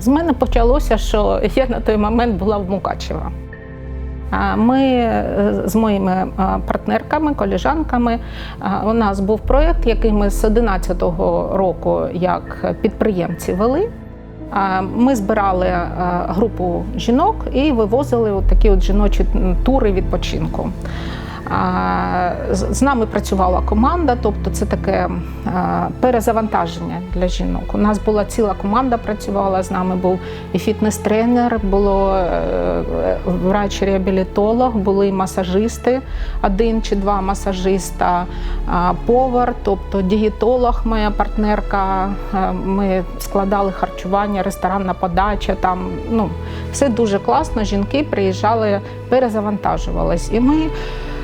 З мене почалося, що я на той момент була в Мукачево. Ми е, з моїми е, партнерками, коліжанками, е, у нас був проєкт, який ми з 11-го року як підприємці вели. Ми збирали групу жінок і вивозили от такі от жіночі тури відпочинку. З- нами працювала команда, тобто це таке е, перезавантаження для жінок. У нас була ціла команда, працювала з нами. Був і фітнес-тренер, було е, врач-реабілітолог, були масажисти, один чи два масажиста, повар, тобто дієтолог, моя партнерка. Е, Ми складали харчування, ресторанна подача. Там ну все дуже класно. Жінки приїжджали, перезавантажувались. І ми.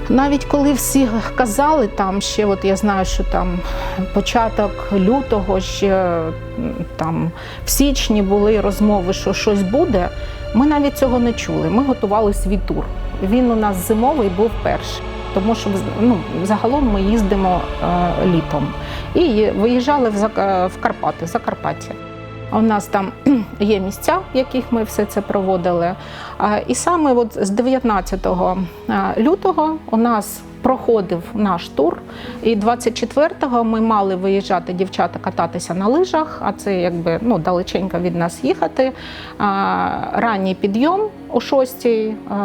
Навіть коли всі казали там ще, от я знаю, що там початок лютого, ще там в січні були розмови, що щось буде. Ми навіть цього не чули. Ми готували свій тур. Він у нас зимовий був перший, тому що ну, загалом ми їздимо е, літом і виїжджали в, Зак- в Карпати, Закарпаття. У нас там є місця, в яких ми все це проводили. І саме от з 19 лютого у нас проходив наш тур, і 24-го ми мали виїжджати дівчата кататися на лижах, а це якби ну, далеченько від нас їхати. Ранній підйом о 6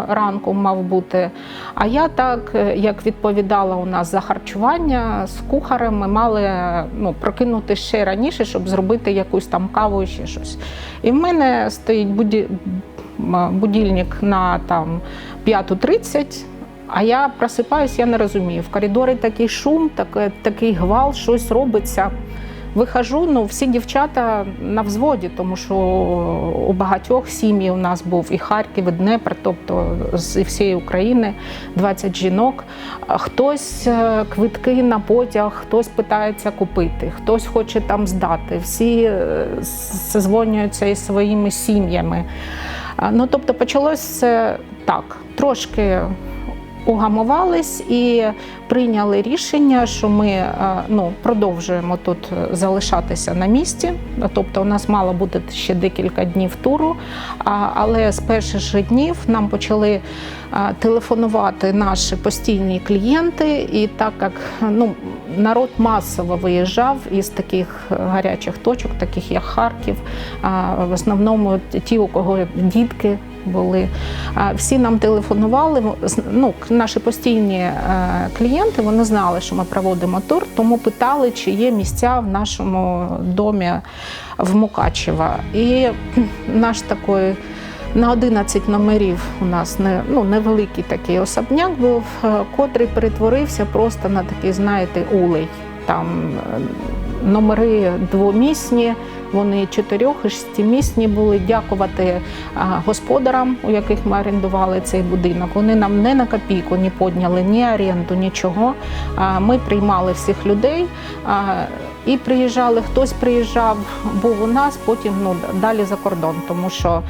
ранку мав бути. А я так, е, як відповідала у нас за харчування з кухарем, ми мали ну, прокинути ще раніше, щоб зробити якусь там каву і ще щось. І в мене стоїть буді... м, будильник на там 5.30, а я просипаюсь, я не розумію. В коридорі такий шум, таке- такий гвал, щось робиться. Вихожу, ну всі дівчата на взводі, тому що у багатьох сім'ї у нас був і Харків, і Днепр, тобто з всієї України 20 жінок. Хтось е, квитки на потяг, хтось питається купити, хтось хоче там здати. Всі е, созвонюються із своїми сім'ями. Ну тобто почалось це так, трошки угамувались і прийняли рішення, що ми е, ну, продовжуємо тут е, залишатися на місці. Тобто, у нас мало бути ще декілька днів туру. Але з перших же днів нам почали е, телефонувати наші постійні клієнти, і так як ну, народ масово виїжджав із таких гарячих точок, таких як Харків, в основному ті, у кого дітки були. Всі нам телефонували. Ну, наші постійні е, клієнти вони знали, що ми проводимо тур, тому питали, чи є місця в нашому домі в Мукачево. І наш такий на 11 номерів у нас не, ну, невеликий такий особняк був, е, котрий перетворився просто на такий, знаєте, улей. Там е, номери двомісні, вони чотирьох і шестимісні були. Дякувати господарам, у яких ми орендували цей будинок. Вони нам не на копійку не підняли, ні оренду, нічого. Ми приймали всіх людей. І приїжджали, хтось приїжджав, був у нас, потім ну, далі за кордон, тому що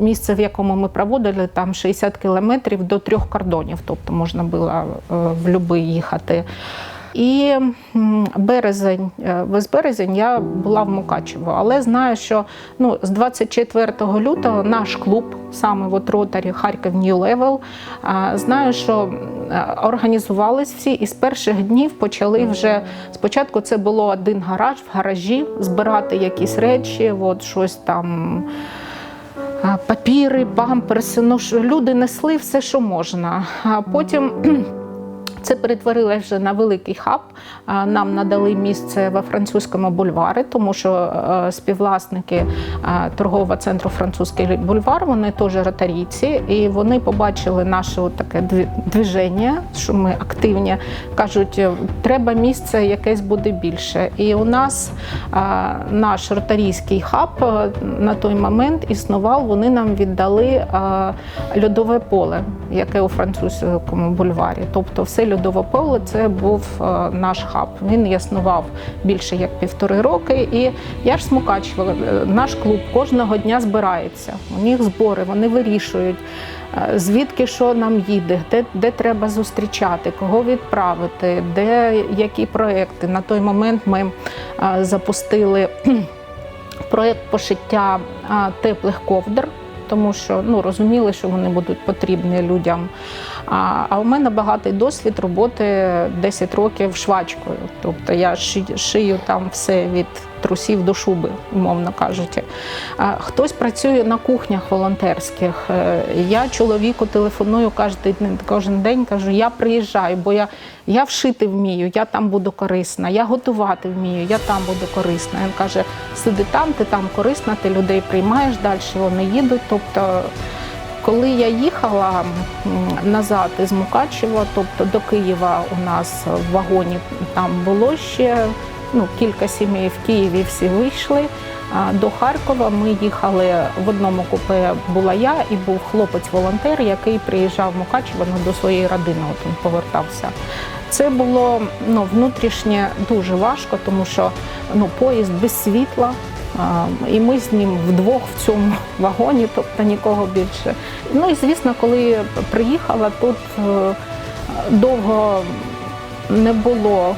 місце, в якому ми проводили, там 60 кілометрів до трьох кордонів, тобто можна було е, в будь-який їхати. І березень, е, весь березень я була в Мукачево, але знаю, що ну, з 24 лютого наш клуб, саме от Ротарі Харків New Level, знаю, що е, організувались всі і з перших днів почали вже спочатку це було один гараж в гаражі, збирати якісь речі, от щось там. Папіри, памперси, ну люди несли все, що можна. А потім це перетворилося вже на великий хаб. Нам надали місце во французькому бульварі, тому що е, співвласники е, торгового центру Французький бульвар, вони теж ротарійці, і вони побачили наше таке движення, що ми активні. Кажуть, «Е, треба місце якесь буде більше. І у нас наш ротарійський хаб на той момент існував. Вони нам віддали льодове поле, яке у французькому бульварі. Тобто, все льодове поле це був е, наш хаб. Він існував більше як півтори роки. І я ж смукачувала. Наш клуб кожного дня збирається. У них збори, вони вирішують. е, Звідки що нам їде, де, де треба зустрічати, кого відправити, де які проекти. На той момент ми е, запустили проєкт пошиття теплих ковдр, тому що ну, розуміли, що вони будуть потрібні людям. А, а у мене багатий досвід роботи 10 років швачкою. Тобто я ши- шию там все від трусів до шуби, умовно кажучи. Хтось працює на кухнях волонтерських. Е, Я чоловіку телефоную кожен день кажу, я приїжджаю, бо я, я вшити вмію, я там буду корисна, я готувати вмію, я там буду корисна. Він каже, сиди там, ти там корисна, ти людей приймаєш, далі вони їдуть. Тобто, коли я їхала назад із Мукачева, тобто до Києва у нас в вагоні там було ще ну, кілька сімей в Києві всі вийшли. До Харкова ми їхали в одному купе була я і був хлопець-волонтер, який приїжджав в Мукачево ну, до своєї родини, от він повертався. Це було ну, внутрішнє дуже важко, тому що ну, поїзд без світла. І ми з ним вдвох в цьому вагоні, тобто нікого більше. Ну і звісно, коли приїхала, тут е, довго не було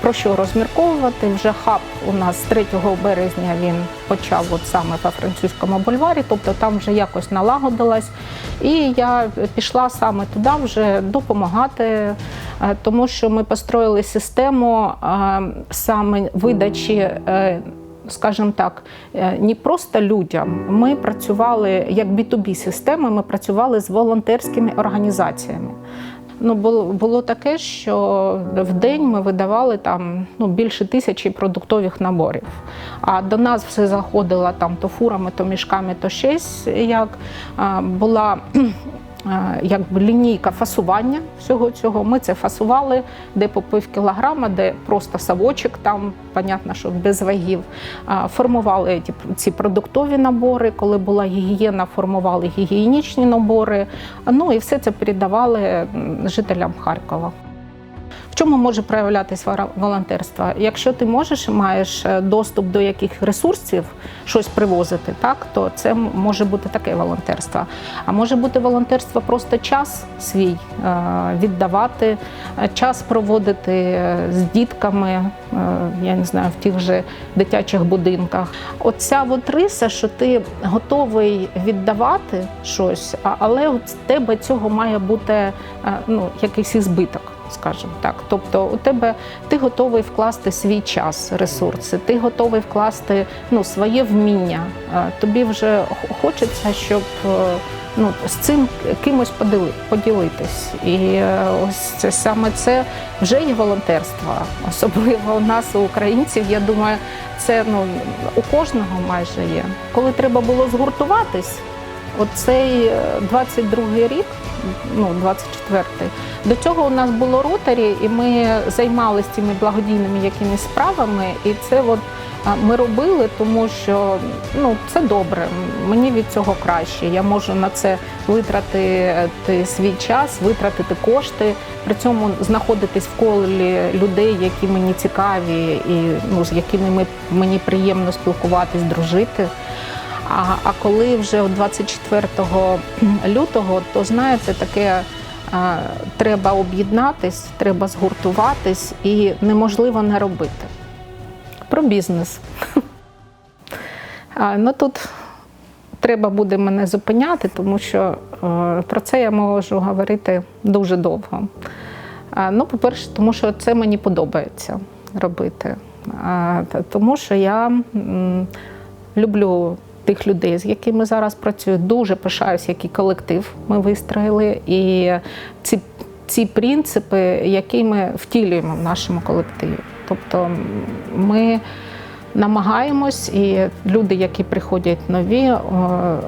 про що розмірковувати. Вже хаб у нас 3 березня він почав от саме по французькому бульварі, тобто там вже якось налагодилась. І я пішла саме туди вже допомагати, е, тому що ми построїли систему е, саме видачі. е, Скажімо так, не просто людям. Ми працювали як B2B системи, ми працювали з волонтерськими організаціями. Ну, було, було таке, що в день ми видавали там ну, більше тисячі продуктових наборів. А до нас все заходило там то фурами, то мішками, то щось. Як була якби лінійка фасування всього цього. Ми це фасували, де по пів кілограма, де просто савочок, там, понятно, що без вагів. Формували ті- ці продуктові набори. Коли була гігієна, формували гігієнічні набори. Ну і все це передавали жителям Харкова. Чому може проявлятися волонтерство? Якщо ти можеш маєш е, доступ до яких ресурсів щось привозити, так то це може бути таке волонтерство. А може бути волонтерство просто час свій е, віддавати, е, час проводити з дітками, я не знаю, в тих же дитячих будинках. Оця от риса, що ти готовий віддавати щось, але от тебе цього має бути ну, якийсь ізбиток скажімо так. Тобто, у тебе ти готовий вкласти свій час, ресурси, ти готовий вкласти ну, своє вміння. Е, Тобі вже хочеться, щоб е, ну, з цим кимось поділи- поділитись. І е, ось це саме це вже є волонтерство. Особливо у нас, у українців, я думаю, це ну, у кожного майже є. Коли треба було згуртуватись, Оцей е, 22-й рік, ну 24-й, до цього у нас було ротарі, і ми займалися цими благодійними якимись справами. І це от ми робили, тому що ну це добре. Мені від цього краще. Я можу на це витратити свій час, витратити кошти, при цьому знаходитись в колі людей, які мені цікаві, і ну з якими ми мені приємно спілкуватись, дружити. А, а коли вже 24 лютого, то знаєте, таке а, треба об'єднатись, треба згуртуватись і неможливо не робити. Про бізнес. А, ну тут треба буде мене зупиняти, тому що е, про це я можу говорити дуже довго. А, ну, по-перше, тому що це мені подобається робити. А, тому що я м, люблю тих людей, з якими зараз працюю. Дуже пишаюсь, який колектив ми вистроїли. І ці, ці принципи, які ми втілюємо в нашому колективі. Тобто ми намагаємось, і люди, які приходять нові, е,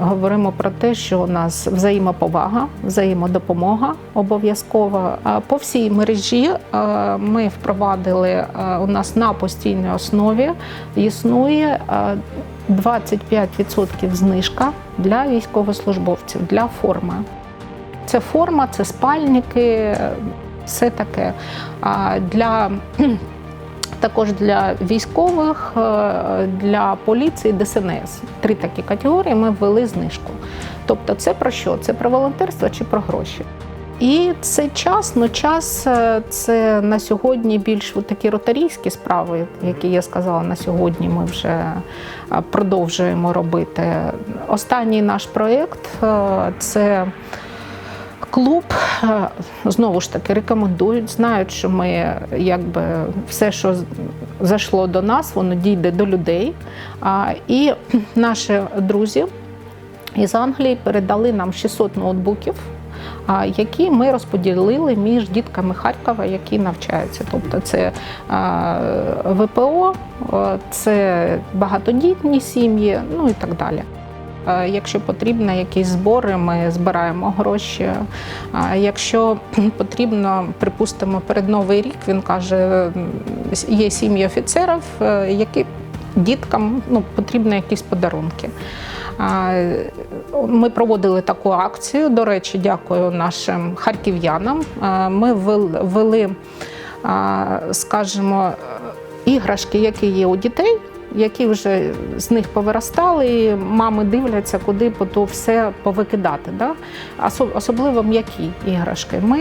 говоримо про те, що у нас взаємоповага, взаємодопомога обов'язкова. По всій мережі е, ми впровадили е, у нас на постійній основі існує 25% знижка для військовослужбовців для форми. Це форма, це спальники, все таке. А для також для військових, е, для поліції, ДСНС. Три такі категорії ми ввели знижку. Тобто, це про що? Це про волонтерство чи про гроші? І це час, ну час е, це на сьогодні більш такі ротарійські справи, які я сказала на сьогодні. Ми вже е, продовжуємо робити. Останній наш проєкт е, це клуб. Знову ж таки рекомендують, знають, що ми якби все, що зайшло до нас, воно дійде до людей. І наші друзі із Англії передали нам 600 ноутбуків, які ми розподілили між дітками Харкова, які навчаються. Тобто це ВПО, це багатодітні сім'ї, ну і так далі. Е, Якщо потрібно якісь збори, ми збираємо гроші. Якщо потрібно, припустимо, перед новий рік він каже, є сім'ї офіцерів, е, які діткам ну, потрібні якісь подарунки. Ми проводили таку акцію. До речі, дякую нашим харків'янам. Ми вел- ввели, скажімо, іграшки, які є у дітей. Які вже з них повиростали, і мами дивляться, куди по то все повикидати. Да? Особливо м'які іграшки. Ми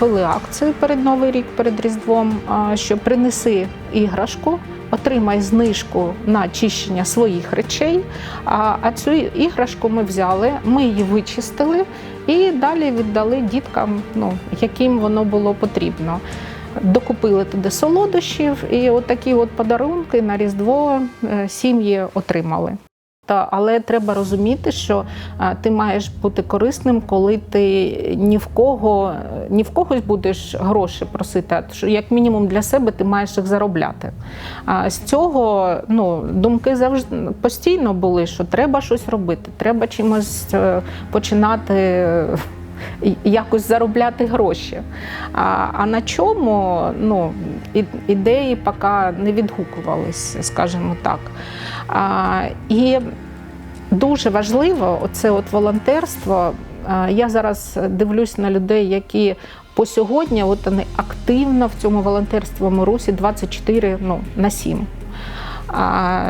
ввели акцію перед Новий рік, перед Різдвом, що принеси іграшку, отримай знижку на чищення своїх речей. А, цю іграшку ми взяли, ми її вичистили і далі віддали діткам, ну, яким воно було потрібно. Докупили туди солодощів, і от такі от подарунки на Різдво е, сім'ї отримали. Та, але треба розуміти, що а, ти маєш бути корисним, коли ти ні в кого ні в когось будеш гроші просити, а що як мінімум для себе ти маєш їх заробляти. А з цього ну, думки завжди постійно були, що треба щось робити, треба чимось е, починати. Якось заробляти гроші. А, а на чому ну, ідеї поки не відгукувались, скажімо так. А, і дуже важливо оце от волонтерство. Я зараз дивлюсь на людей, які по сьогодні от вони активно в цьому волонтерському русі 24 ну, на 7. А,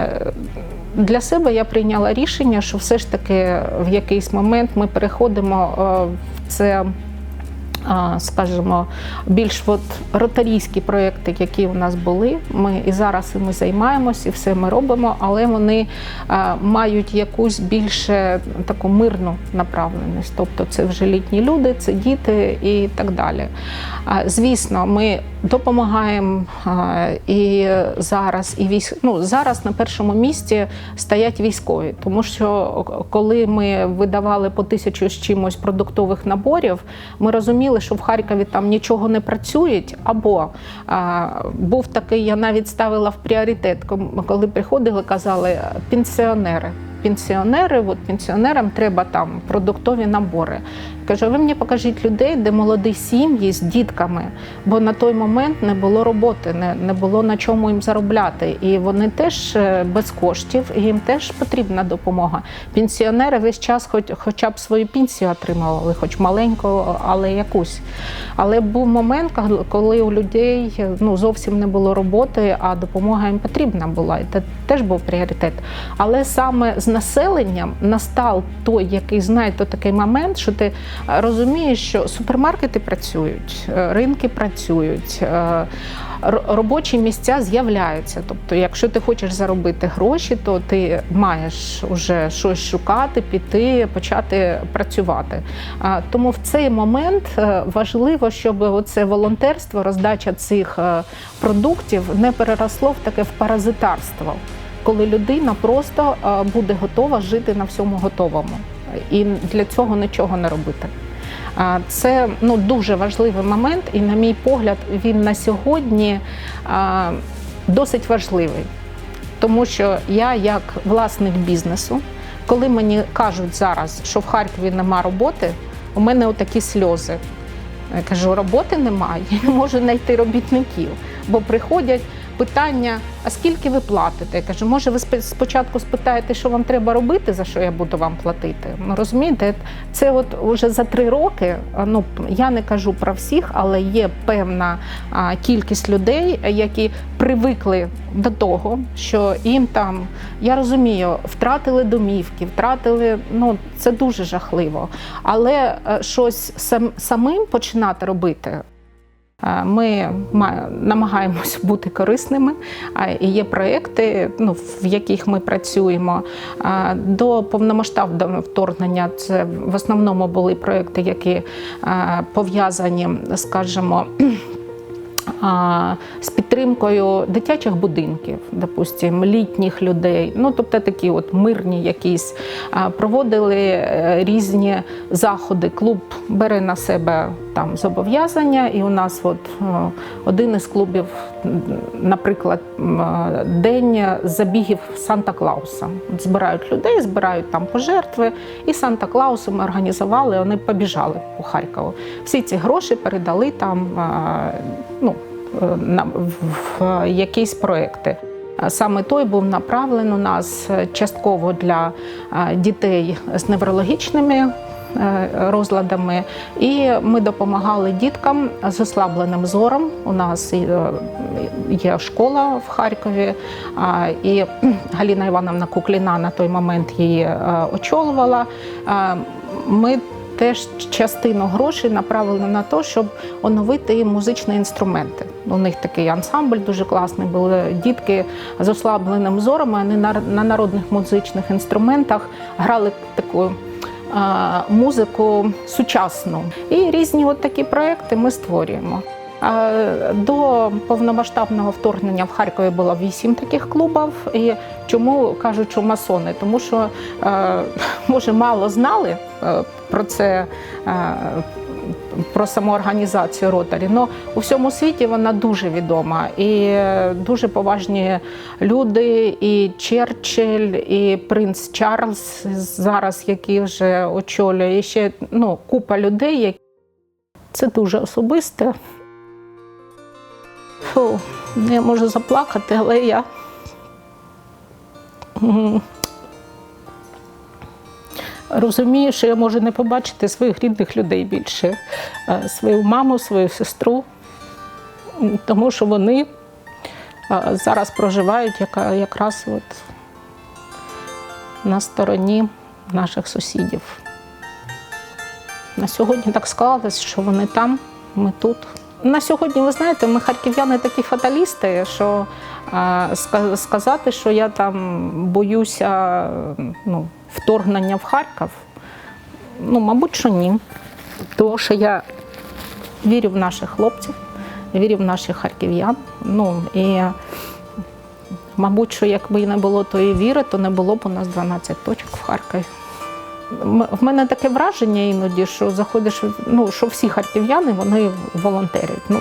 для себе я прийняла рішення, що все ж таки в якийсь момент ми переходимо е, в це скажімо, більш от ротарійські проекти, які у нас були. Ми і зараз іми займаємося, і все ми робимо, але вони мають якусь більше таку мирну направленість. Тобто це вже літні люди, це діти і так далі. Звісно, ми допомагаємо і зараз, і військ... ну, зараз на першому місці стоять військові, тому що коли ми видавали по тисячу з чимось продуктових наборів, ми розуміли, що в Харкові там нічого не працюють. Або а, був такий, я навіть ставила в пріоритет, коли приходили, казали пенсіонери. Пенсіонери, от пенсіонерам треба там продуктові набори. Кажу, ви мені покажіть людей, де молоді сім'ї з дітками, бо на той момент не було роботи, не, не було на чому їм заробляти. І вони теж е, без коштів, і їм теж потрібна допомога. Пенсіонери весь час хоч, хоча б свою пенсію отримували, хоч маленьку, але якусь. Але був момент, коли- у людей е, ну, зовсім не було роботи, а допомога їм потрібна була. І це теж був пріоритет. Але саме з населенням настав той, який знаєте, такий момент, що ти розумієш, що супермаркети працюють, е, ринки працюють. е, Робочі місця з'являються. Тобто, якщо ти хочеш заробити гроші, то ти маєш вже щось шукати, піти, почати працювати. Тому в цей момент е, важливо, щоб оце волонтерство, роздача цих продуктів не переросло в таке в паразитарство, коли людина просто буде готова жити на всьому готовому і для цього нічого не робити. Це ну, дуже важливий момент, і, на мій погляд, він на сьогодні досить важливий. Тому що я, як власник бізнесу, коли мені кажуть зараз, що в Харкові нема роботи, у мене отакі сльози. Я кажу, роботи немає, я не можу знайти робітників, бо приходять питання: а скільки ви платите? Я кажу, може, ви спочатку спитаєте, що вам треба робити, за що я буду вам платити? Ну розумієте, це от уже за три роки. Ну я не кажу про всіх, але є певна кількість людей, які привикли до того, що їм там я розумію, втратили домівки, втратили. Ну це дуже жахливо. Але е, щось сам, самим починати робити. Е, Ми намагаємося бути корисними. І є проекти, ну, в яких ми працюємо. До повномасштабного вторгнення це в основному були проекти, які е, пов'язані, скажімо, з підтримкою дитячих будинків, допустимо, літніх людей, ну тобто такі от мирні якісь проводили е, різні заходи. Клуб бере на себе там зобов'язання, і у нас от е, один із клубів, наприклад, е, день забігів Санта Клауса. Збирають людей, збирають там пожертви, і Санта Клаусу ми організували. Вони побіжали по Харкову. Всі ці гроші передали там. Ну, в, в якісь проекти. Саме той був направлений у нас е, частково для е, дітей з неврологічними е, розладами, і ми допомагали діткам з ослабленим зором. У нас е, є школа в Харкові, і Галіна Івановна Кукліна на той момент її е, очолювала. Ми теж частину грошей направили на те, щоб оновити музичні інструменти. У них такий ансамбль дуже класний. Були дітки з ослабленим зором. Вони на, на народних музичних інструментах грали таку. Музику сучасну і різні от такі проекти ми створюємо. До повномасштабного вторгнення в Харкові було вісім таких клубів. І чому кажуть, що масони? Тому що може мало знали про це. е, Про самоорганізацію ротарі. Ну у всьому світі вона дуже відома і дуже поважні люди, і Черчилль, і принц Чарльз зараз, який вже очолює, і ще ну, купа людей. які- Це дуже особисте. Фу, я можу заплакати, але я. Розумію, що я можу не побачити своїх рідних людей більше, Е, свою маму, свою сестру, тому що вони е, зараз проживають якраз от на стороні наших сусідів. На сьогодні так склалось, що вони там, ми тут. На сьогодні, ви знаєте, ми харків'яни такі фаталісти, що е, сказати, що я там боюся ну, вторгнення в Харків, ну, мабуть, що ні. Тому що я вірю в наших хлопців, вірю в наших харків'ян. Ну, і, мабуть, що якби не було тої віри, то не було б у нас 12 точок в Харкові. В мене таке враження іноді, що заходиш, ну, що всі харків'яни вони волонтерять. Ну,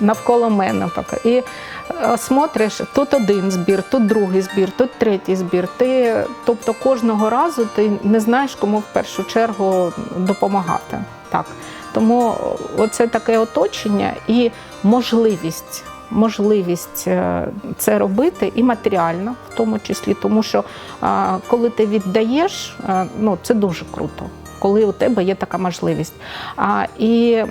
навколо мене. І е, смотриш, тут один збір, тут другий збір, тут третій збір. Ти, тобто кожного разу ти не знаєш, кому в першу чергу допомагати. Так. Тому оце таке оточення і можливість. Можливість е, це робити і матеріально, в тому числі, тому що коли ти віддаєш, е, ну це дуже круто, коли у тебе є така можливість. А, і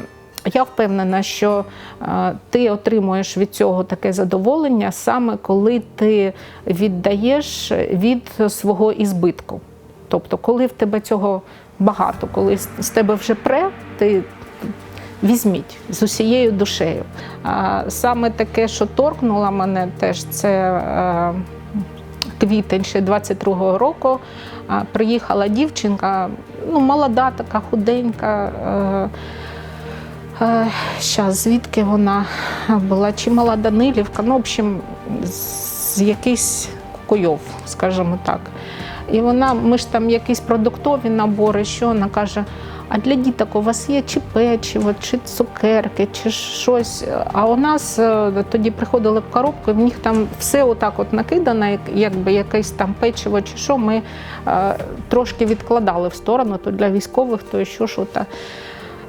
я впевнена, що е, ти отримуєш від цього таке задоволення саме коли ти віддаєш від свого ізбитку. Тобто, коли в тебе цього багато, коли з тебе вже пре, ти візьміть з усією душею. Саме таке, що торкнуло мене, теж це е, квітень ще 22-го року. Приїхала дівчинка, ну, молода, така худенька. Е, Щас, звідки вона була? Чи мала Данилівка? Ну, в общем, з якийсь Куйов, скажімо так. І вона, ми ж там якісь продуктові набори, що вона каже: а для діток у вас є чи печиво, чи цукерки, чи щось. А у нас е, тоді приходили в коробку, і в них там все отак от накидано, якби якесь там печиво чи що. Ми е, трошки відкладали в сторону, то для військових, то що що.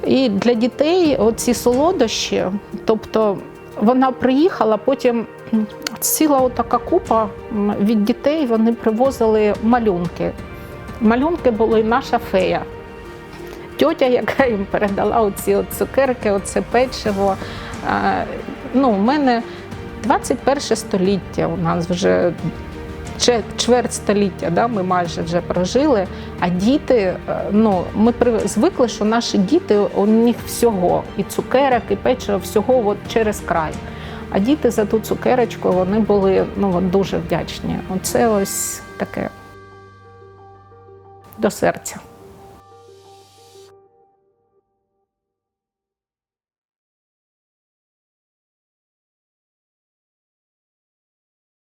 І для дітей оці солодощі, тобто вона приїхала, потім ціла така купа від дітей, вони привозили малюнки. Малюнки були наша фея. Тьотя, яка їм передала оці цукерки, оце печиво. Ну, у мене 21 століття, у нас вже чверть століття, да, ми майже вже прожили. А діти, е, ну ми звикли, що наші діти у них всього, і цукерок, і печиво, всього от через край. А діти за ту цукерочку вони були ну, от дуже вдячні. Оце ось таке до серця.